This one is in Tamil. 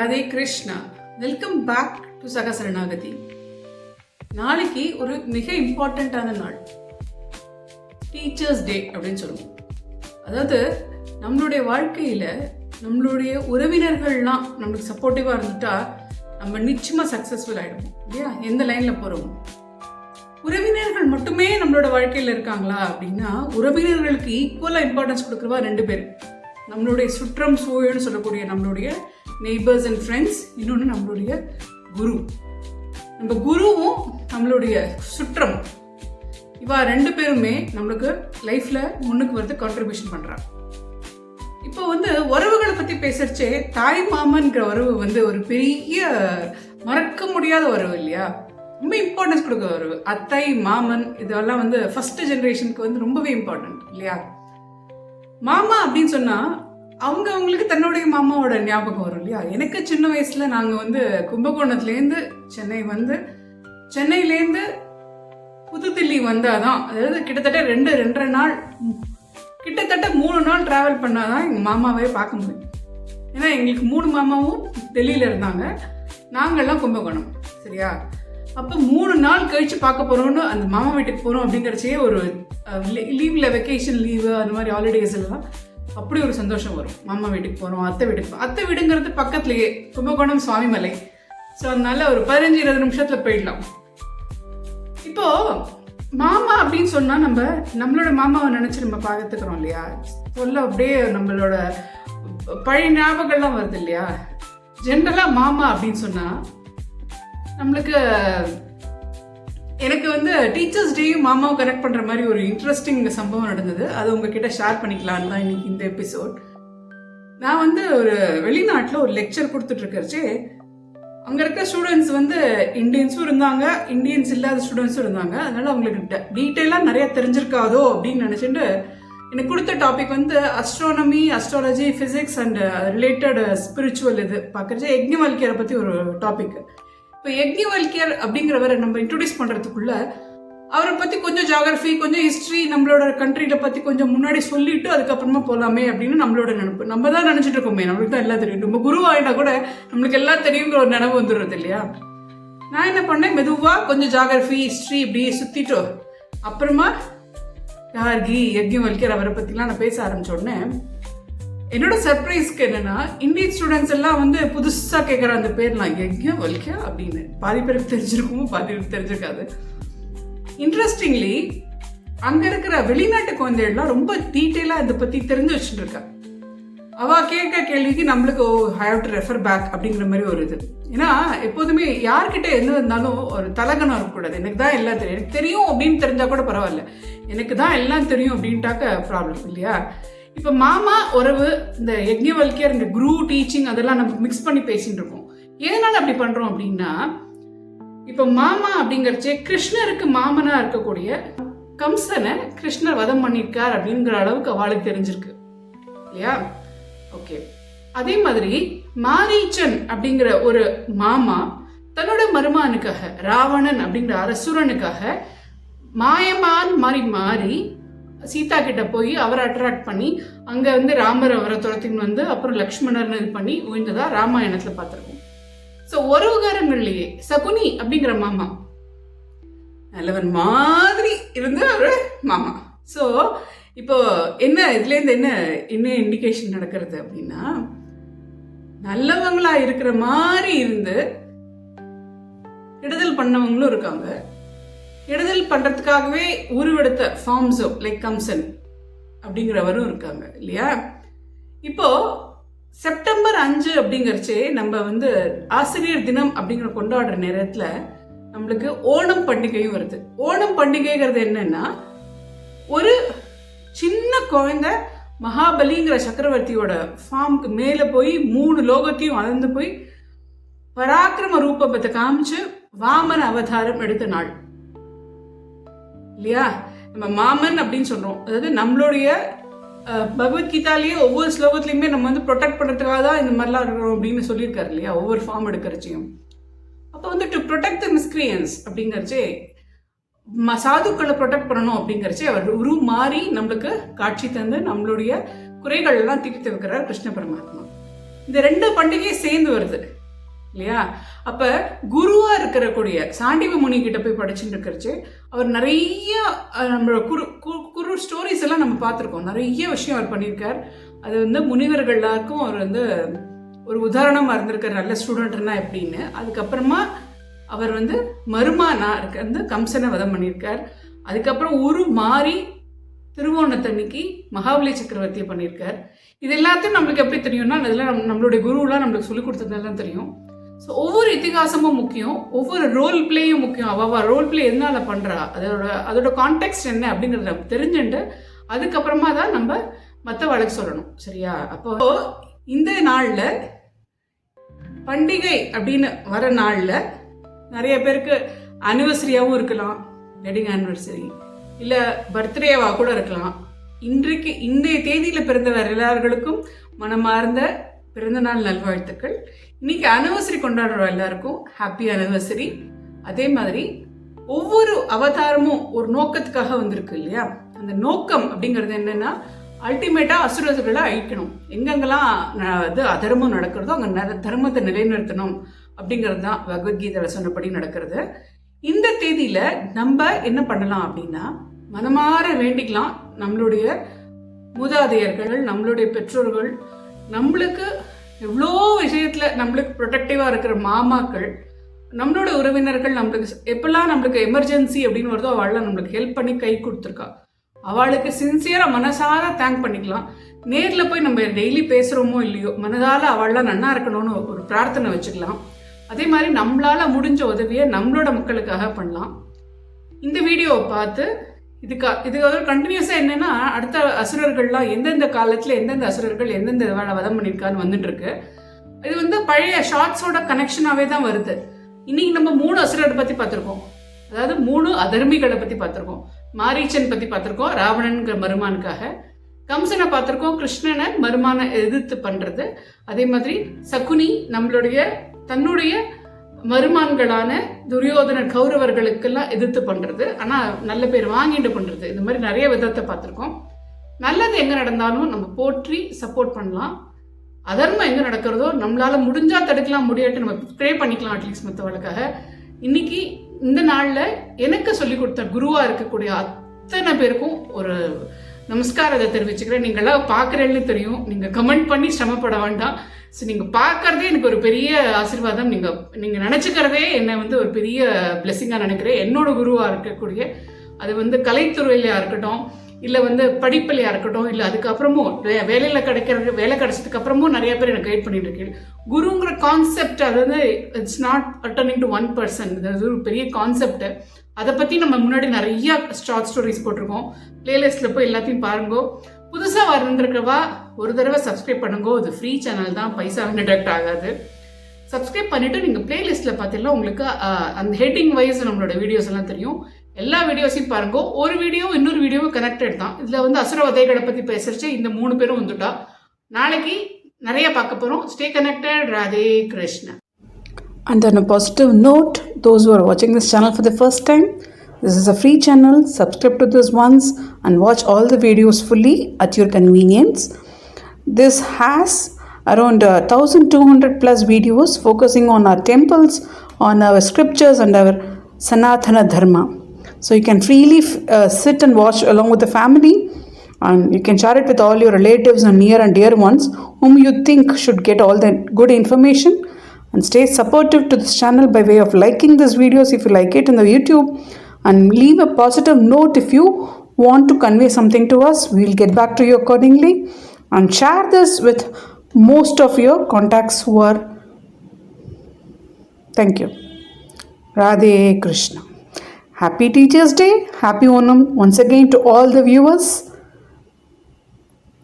Radhe Krishna. Welcome back to Sahasaranagathi நாளைக்கு ஒரு மிக இம்பார்ட்டண்ட்டான நாள். டீச்சர்ஸ் டே அப்படின்னு சொல்லுவோம். அதாவது நம்மளுடைய வாழ்க்கையில் நம்மளுடைய உறவினர்கள்லாம் நம்மளுக்கு சப்போர்ட்டிவாக இருந்துட்டா நம்ம நிச்சயமாக சக்ஸஸ்ஃபுல் ஆகிடுவோம் இல்லையா? எந்த லைனில் போகிறோம் உறவினர்கள் மட்டுமே நம்மளோட வாழ்க்கையில் இருக்காங்களா அப்படின்னா உறவினர்களுக்கு ஈக்குவலாக இம்பார்ட்டன்ஸ் கொடுக்குறவா ரெண்டு பேர். நம்மளுடைய சுற்றம் சூழல்னு சொல்லக்கூடிய நம்மளுடைய நெய்பர்ஸ் அண்ட் ஃப்ரெண்ட்ஸ் இன்னொன்று நம்மளுடைய குரு. நம்ம குருவும் நம்மளுடைய சுற்றம். இவா ரெண்டு பேருமே நம்மளுக்கு லைஃப்பில் முன்னுக்கு வந்து கான்ட்ரிபியூஷன் பண்ணுறாங்க இப்போ வந்து உறவுகளை பற்றி பேசுறச்சே தாய் மாமன்கிற உறவு வந்து ஒரு பெரிய மறக்க முடியாத உறவு இல்லையா? ரொம்ப இம்பார்ட்டன்ஸ் கொடுக்குற உறவு. அத்தை மாமன் இதெல்லாம் வந்து ஃபஸ்ட்டு ஜென்ரேஷனுக்கு வந்து ரொம்பவே இம்பார்ட்டன்ட் இல்லையா? மாமா அப்படின்னு சொன்னால் அவங்க அவங்களுக்கு தன்னுடைய மாமாவோட ஞாபகம் வரும் இல்லையா? எனக்கு சின்ன வயசுல நாங்க வந்து கும்பகோணத்துலேருந்து சென்னை வந்து சென்னையிலேருந்து புதுதில்லி வந்தாதான் அதாவது கிட்டத்தட்ட ரெண்டு ரெண்டரை நாள் கிட்டத்தட்ட மூணு நாள் டிராவல் பண்ணாதான் எங்கள் மாமாவே பார்க்க முடியும். ஏன்னா எங்களுக்கு மூணு மாமாவும் டெல்லியில் இருந்தாங்க. நாங்கள்லாம் கும்பகோணம் சரியா? அப்போ மூணு நாள் கழிச்சு பார்க்க போகிறோம்னு அந்த மாமா வீட்டுக்கு போகிறோம் அப்படிங்கிறச்சே ஒரு லீவில் வெக்கேஷன் லீவு அந்த மாதிரி ஹாலிடேஸ் எல்லாம் அப்படி ஒரு சந்தோஷம் வரும். மாமா வீட்டுக்கு போகிறோம் அத்தை வீட்டுக்கு அத்தை வீடுங்கிறது பக்கத்துலேயே கும்பகோணம் சுவாமிமலை. ஸோ அதனால ஒரு பதினஞ்சு இருபது நிமிஷத்தில் போயிடலாம். இப்போ மாமா அப்படின்னு சொன்னால் நம்ம நம்மளோட மாமாவை நினச்சி நம்ம பார்த்துக்கிறோம் இல்லையா? சொல்ல அப்படியே நம்மளோட பழைய ஞாபகம்லாம் வருது இல்லையா? ஜென்ரலாக மாமா அப்படின்னு சொன்னால் நம்மளுக்கு எனக்கு வந்து டீச்சர்ஸ் டேயும் மாமாவை கனெக்ட் பண்ணுற மாதிரி ஒரு இன்ட்ரெஸ்டிங் சம்பவம் நடந்தது. அது உங்ககிட்ட ஷேர் பண்ணிக்கலான்னு தான் இன்னைக்கு இந்த எபிசோட் நான் வந்து ஒரு வெளிநாட்டில் ஒரு லெக்சர் கொடுத்துட்ருக்கறச்சே அங்கே இருக்க ஸ்டூடெண்ட்ஸ் வந்து இந்தியன்ஸும் இருந்தாங்க இந்தியன்ஸ் இல்லாத ஸ்டூடெண்ட்ஸும் இருந்தாங்க. அதனால அவங்களுக்கு டீட்டெயிலாக நிறைய தெரிஞ்சிருக்காதோ அப்படின்னு நினச்சிட்டு எனக்கு கொடுத்த டாபிக் வந்து astronomy astrology physics and related spiritual இது. பார்க்குறது யக்ஞவல்கியரை பற்றி ஒரு டாபிக் இப்போ யக்ஞவல்கியர் அப்படிங்கிறவரை நம்ம இன்ட்ரடியூஸ் பண்ணுறதுக்குள்ள அவரை பற்றி கொஞ்சம் ஜாகிரஃபி கொஞ்சம் ஹிஸ்ட்ரி நம்மளோட கண்ட்ரியில் பற்றி கொஞ்சம் முன்னாடி சொல்லிட்டு அதுக்கப்புறமா போகலாமே அப்படின்னு நம்மளோட நினைப்பு. நம்ம தான் நினச்சிட்டு இருக்கோமே நம்மளுக்கு தான் எல்லாம் தெரியும். நம்ம குரு ஆகிட்டா கூட நம்மளுக்கு எல்லாம் தெரியுங்கிற ஒரு நினைவு வந்துடுறது இல்லையா? நான் என்ன பண்ணேன்? மெதுவாக கொஞ்சம் ஜாகிரஃபி ஹிஸ்ட்ரி இப்படி சுற்றிட்டோம் அப்புறமா யார்கி யக்ஞம் வலிக்கிற அவரை பற்றிலாம் நான் பேச ஆரம்பிச்ச உடனே என்னோட சர்ப்ரைஸ்க்கு என்னன்னா இந்தியன் ஸ்டூடெண்ட்ஸ் எல்லாம் வந்து புதுசாக கேட்குற அந்த பேர்லாம் யக்ஞம் வலிக்கா அப்படின்னு. பாதி பேருக்கு தெரிஞ்சிருக்கும் பாதி பேருக்கு தெரிஞ்சிருக்காது. இன்ட்ரெஸ்டிங்லி அங்க இருக்கிற வெளிநாட்டு குழந்தைகள்லாம் ரொம்ப டீட்டெயிலா இதை பத்தி தெரிஞ்சு வச்சுட்டு இருக்கா. அவ கேட்க கேள்விக்கு நம்மளுக்கு oh have to refer back அப்படிங்கிற மாதிரி ஒரு இது. ஏன்னா எப்போதுமே யார்கிட்ட என்ன இருந்தாலும் ஒரு தலகணம் இருக்கக்கூடாது. எனக்கு தான் எல்லாம் தெரியும். எனக்கு தெரியும் அப்படின்னு தெரிஞ்சா கூட பரவாயில்ல. எனக்கு தான் எல்லாம் தெரியும் அப்படின்ட்டாக்க ப்ராப்ளம் இல்லையா? இப்போ மாமா உறவு இந்த யக்ஞவல்கியர் இந்த குரு டீச்சிங் அதெல்லாம் நம்ம மிக்ஸ் பண்ணி பேசிட்டு இருக்கோம். எதனால அப்படி பண்றோம் அப்படின்னா இப்போ மாமா அப்படிங்கிறச்சே கிருஷ்ணருக்கு மாமனா இருக்கக்கூடிய கம்சனை கிருஷ்ணர் வதம் பண்ணியிருக்கார் அப்படிங்கிற அளவுக்கு அவளுக்கு தெரிஞ்சிருக்கு. இல்லையா? ஓகே அதே மாதிரி மாரீச்சன் அப்படிங்கிற ஒரு மாமா தன்னோட மருமானுக்காக ராவணன் அப்படிங்கிற அரசுரனுக்காக மாயமான் மாறி மாறி சீதா கிட்ட போய் அவரை அட்ராக்ட் பண்ணி அங்கே வந்து ராமர் அவரை துரத்தின்னு வந்து அப்புறம் லக்ஷ்மணர்னு இது பண்ணி உயிர்ந்ததா ராமாயணத்தில் பார்த்துருக்கோம். ஸோ உறவுகாரங்கள்லயே சகுனி அப்படிங்கிற மாமா. நல்லவன் மாதிரி இருந்து அவர் மாமா. ஸோ இப்போ என்ன இதுலேருந்து என்ன என்ன இண்டிகேஷன் நடக்கிறது அப்படின்னா நல்லவங்களா இருக்கிற மாதிரி இருந்து கெடுதல் பண்ணவங்களும் இருக்காங்க. கெடுதல் பண்ணுறதுக்காகவே உருவெடுத்த ஃபார்ம்ஸோ லைக் கம்சன் அப்படிங்கிறவரும் இருக்காங்க இல்லையா? இப்போ செப்டம்பர் அஞ்சு அப்படிங்கிறச்சே நம்ம வந்து ஆசிரியர் தினம் அப்படிங்கிற கொண்டாடுற நேரத்தில் நம்மளுக்கு ஓணம் பண்டிகையும் வருது. ஓணம் பண்டிகைங்கிறது என்னன்னா ஒரு சின்ன குழந்த மகாபலிங்கிற சக்கரவர்த்தியோட ஃபார்முக்கு மேலே போய் மூணு லோகத்தையும் வளர்ந்து போய் பராக்கிரம ரூபத்தை காமிச்சு வாமன அவதாரம் எடுத்த நாள். இல்லையா? நம்ம மாமன் அப்படின்னு சொல்றோம். அதாவது நம்மளுடைய பகவத்கீதாலேயே ஒவ்வொரு ஸ்லோகத்துலையுமே நம்ம வந்து ப்ரொடெக்ட் பண்ணுறதுக்காக தான் இந்த மாதிரிலாம் இருக்கிறோம் அப்படின்னு சொல்லியிருக்காரு இல்லையா? ஒவ்வொரு ஃபார்ம் எடுக்கிறச்சியும். அப்போ வந்து டு ப்ரொடெக்ட் த மிஸ்கிரியன்ஸ் அப்படிங்கிறச்சே ம சாதுக்களை ப்ரொடெக்ட் பண்ணணும் அப்படிங்கிறச்சே அவர் உரு மாறி நம்மளுக்கு காட்சி தந்து நம்மளுடைய குறைகள் எல்லாம் தீர்த்து வைக்கிறார் கிருஷ்ண பரமாத்மா. இந்த ரெண்டு பண்டிகையும் சேர்ந்து வருது. இல்லையா? அப்ப குருவா இருக்கிறக்கூடிய சாண்டிவ முனி கிட்ட போய் படிச்சுட்டு இருக்கிறச்சு அவர் நிறைய நம்மளோட குரு கு- குரு ஸ்டோரிஸ் எல்லாம் நம்ம பார்த்துருக்கோம். நிறைய விஷயம் அவர் பண்ணியிருக்கார். அது வந்து முனிவர்கள் எல்லாருக்கும் அவர் வந்து ஒரு உதாரணமா இருந்திருக்கார். நல்ல ஸ்டூடெண்ட்னா எப்படின்னு. அதுக்கப்புறமா அவர் வந்து மருமானா இருக்க வந்து கம்சனை வதம் பண்ணியிருக்கார். அதுக்கப்புறம் உரு மாறி திருவோணத்தன்னைக்கு மகாபலி சக்கரவர்த்தியை பண்ணியிருக்கார். இது எல்லாத்தையும் நம்மளுக்கு எப்படி தெரியும்னா இதெல்லாம் நம்மளுடைய குருவெலாம் நம்மளுக்கு சொல்லி கொடுத்ததெல்லாம் தெரியும். ஸோ ஒவ்வொரு இதிகாசமும் முக்கியம் ஒவ்வொரு ரோல் பிளேயும் முக்கியம். அவள் ரோல் பிளே அதை பண்ணுறா அதோட அதோட கான்டெக்ட் என்ன அப்படிங்கிறத தெரிஞ்சுட்டு அதுக்கப்புறமா தான் நம்ம மற்ற வழக்கு சொல்லணும். சரியா? அப்போ இந்த நாளில் பண்டிகை அப்படின்னு வர நாளில் நிறைய பேருக்கு அனிவர்சரியாகவும் இருக்கலாம் வெட்டிங் ஆனிவர்சரி இல்லை பர்த்டேவாக கூட இருக்கலாம். இன்றைக்கு இன்றைய தேதியில் பிறந்தவர் எல்லார்களுக்கும் மனமார்ந்த பிறந்தநாள் நல்வாழ்த்துக்கள். இன்னைக்கு அனிவர்சரி கொண்டாடுறோம் எல்லாருக்கும். ஹாப்பி அனிவர்சரி அதே மாதிரி ஒவ்வொரு அவதாரமும் ஒரு நோக்கத்துக்காக வந்திருக்கு இல்லையா? அந்த நோக்கம் அப்படிங்கிறது என்னன்னா அல்டிமேட்டா அசுரர்களை அழிக்கணும். எங்கெங்கெல்லாம் ந- இது அதர்மம் நடக்கிறதோ அங்கே ந தர்மத்தை நிலைநிறுத்தணும் அப்படிங்கிறது தான் பகவத்கீதையில் சொன்னபடி நடக்கிறது. இந்த தேதியில நம்ம என்ன பண்ணலாம் அப்படின்னா மனமாற வேண்டிக்கலாம் நம்மளுடைய மூதாதையர்கள் நம்மளுடைய பெற்றோர்கள் நம்மளுக்கு எவ்வளோ விஷயத்தில் நம்மளுக்கு ப்ரொடெக்டிவாக இருக்கிற மாமாக்கள் நம்மளோட உறவினர்கள் நம்மளுக்கு எப்பெல்லாம் நம்மளுக்கு எமர்ஜென்சி அப்படின்னு வருதோ அவள்லாம் நம்மளுக்கு ஹெல்ப் பண்ணி கை கொடுத்துருக்கா. அவளுக்கு சின்சியராக மனசார தேங்க் பண்ணிக்கலாம். நேரில் போய் நம்ம டெய்லி பேசுகிறோமோ இல்லையோ மனதால் அவள்லாம் நன்னா இருக்கணும்னு ஒரு பிரார்த்தனை வச்சுக்கலாம். அதே மாதிரி நம்மளால் முடிஞ்ச உதவியை நம்மளோட மக்களுக்காக பண்ணலாம். இந்த வீடியோவை பார்த்து இதுக்கு இது ஒரு கண்டினியூஸாக என்னென்னா அடுத்த அசுரர்கள்லாம் எந்தெந்த காலத்தில் எந்தெந்த அசுரர்கள் எந்தெந்த வேலை வதம் பண்ணியிருக்கான்னு வந்துட்டு இருக்கு இது வந்து பழைய ஷார்ட்ஸோட கனெக்ஷனாகவே தான் வருது. இன்னைக்கு நம்ம மூணு அசுரரை பற்றி பார்த்துருக்கோம். அதாவது மூணு அதர்மிகளை பற்றி பார்த்துருக்கோம். மாரீச்சன் பற்றி பார்த்துருக்கோம் ராவணன்கிற மருமானுக்காக. கம்சனை பார்த்துருக்கோம் கிருஷ்ணனை மருமான எதிர்த்து பண்ணுறது அதே மாதிரி சகுனி நம்மளுடைய தன்னுடைய மருமான்களான துரியோதனர் கௌரவர்களுக்கெல்லாம் எதிர்த்து பண்ணுறது ஆனால் நல்ல பேர் வாங்கிட்டு பண்ணுறது இந்த மாதிரி நிறைய விதத்தை பார்த்துருக்கோம். நல்லது எங்கே நடந்தாலும் நம்ம போற்றி சப்போர்ட் பண்ணலாம். அதர்மம் எங்கே நடக்கிறதோ நம்மளால் முடிஞ்சால் தடுக்கலாம் முடியாட்டு நம்ம ப்ரே பண்ணிக்கலாம் அட்லீஸ்ட் மற்றவளுக்காக இன்னைக்கு இந்த நாளில் எனக்கு சொல்லி கொடுத்த குருவாக இருக்கக்கூடிய அத்தனை பேருக்கும் ஒரு நமஸ்காரத்தை தெரிவிச்சுக்கிறேன். நீங்களாம் பார்க்குறேன்னு தெரியும். நீங்கள் கமெண்ட் பண்ணி சிரமப்பட வேண்டாம். ஸோ நீங்கள் பார்க்கறதே எனக்கு ஒரு பெரிய ஆசீர்வாதம். நீங்கள் நீங்கள் நினச்சிக்கிறதே என்னை வந்து ஒரு பெரிய பிளெஸ்ஸிங்காக நினைக்கிறேன். என்னோட குருவாக இருக்கக்கூடிய அது வந்து கலைத்துறையிலையாக இருக்கட்டும் இல்லை வந்து படிப்புலையா இருக்கட்டும் இல்லை அதுக்கப்புறமும் வேலையில் கிடைக்கிற வேலை கிடைச்சதுக்கு அப்புறமும் நிறைய பேர் எனக்கு கைட் பண்ணிட்டு இருக்கேன் குருங்கிற கான்செப்ட் அது வந்து it's not attorning to one person அது ஒரு பெரிய கான்செப்ட் அதை பற்றி நம்ம முன்னாடி நிறைய ஷார்ட் ஸ்டோரிஸ் போட்டிருக்கோம். பிளேலிஸ்ட்டில் போய் எல்லாத்தையும் பாருங்கோ. புதுசாக வரணுன்றக்கவா ஒரு தடவை சப்ஸ்கிரைப் பண்ணுங்க. இது ஃப்ரீ சேனல் தான். பைசா டிடக்ட் ஆகாது. சப்ஸ்கிரைப் பண்ணிவிட்டு நீங்கள் பிளேலிஸ்ட்டில் பார்த்தீங்கன்னா உங்களுக்கு அந்த ஹெட்டிங் வைஸ் நம்மளோட வீடியோஸ் எல்லாம் தெரியும். எல்லா வீடியோஸையும் பாருங்க. ஒரு வீடியோ இன்னொரு வீடியோவும் கனெக்டட் தான். இதில் வந்து அசுர வதைகளை பற்றி பேசுறச்சு இந்த மூணு பேரும் வந்துட்டா. நாளைக்கு நிறைய பார்க்க போகிறோம் stay connected Radhe Krishna. And on a positive note, those who are watching this channel for the first time, this is a free channel. Subscribe to this once and watch all the videos fully at your convenience. This has around uh, 1200 plus videos focusing on our temples, on our scriptures, and our Sanatana Dharma. So you can freely uh, sit and watch along with the family and you can share it with all your relatives and near and dear ones whom you think should get all the good information. And stay supportive to this channel by way of liking this videos if you like it in the youtube. And leave a positive note if you want to convey something to us. We'll get back to you accordingly and share this with most of your contacts who are thank you. Radhe krishna. Happy teachers day. Happy onam once again to all the viewers